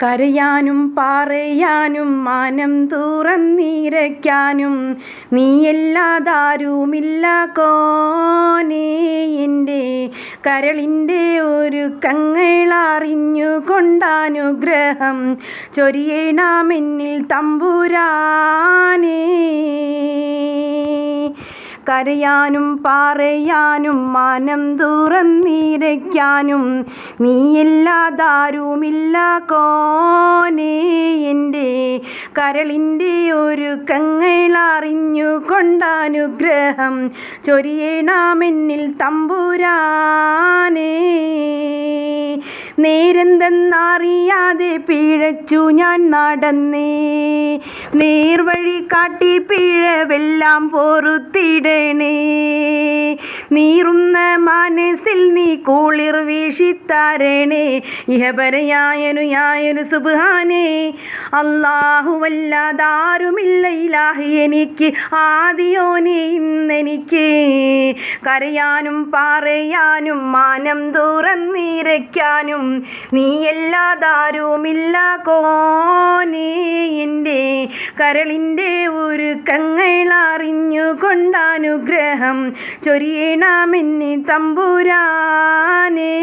കരയാനും പാറയാനും മാനം തുറന്നിരയ്ക്കാനും നീയല്ലാതാരുമില്ല കോനേ എന്റെ കരളിന്റെ ഒരു കങ്ങളറിഞ്ഞുകൊണ്ടാനുഗ്രഹം ചൊരിയണമെന്നിൽ തമ്പുരാനേ കരയാനും പാറയാനും മാനം തുറന്നിരയ്ക്കാനും നീയില്ലാതാരുമില്ല കോനേ എന്റെ കരളിന്റെ ഒരു കങ്ങളറിഞ്ഞുകൊണ്ടാനുഗ്രഹം ചൊരിയണമെന്നിൽ തമ്പുരാനേ. നേരെന്തെന്നറിയാതെ പിഴച്ചു ഞാൻ നടന്നേ. നേർവഴി കാട്ടി പിഴവെല്ലാം പൊറുത്തിടണേ. നീറുന്ന മനസ്സിൽ നീ കുളിർ വീശിത്തരണേ. ഇഹപരയായനു യായനു സുബാനേ. അല്ലാഹുവല്ലാതാരുമില്ല ഇലാഹി എനിക്ക് ആദിയോനെ ഇന്നെനിക്ക്. കരയാനും പറയാനും മാനം തുറന്നിരയ്ക്കാനും നീയല്ലാതാരുമില്ല എന്റെ കരളിന്റെ ഒരു കങ്ങളറിഞ്ഞുകൊണ്ടാനുഗ്രഹം ചൊരിയണമെന്ന് തമ്പുരാനേ.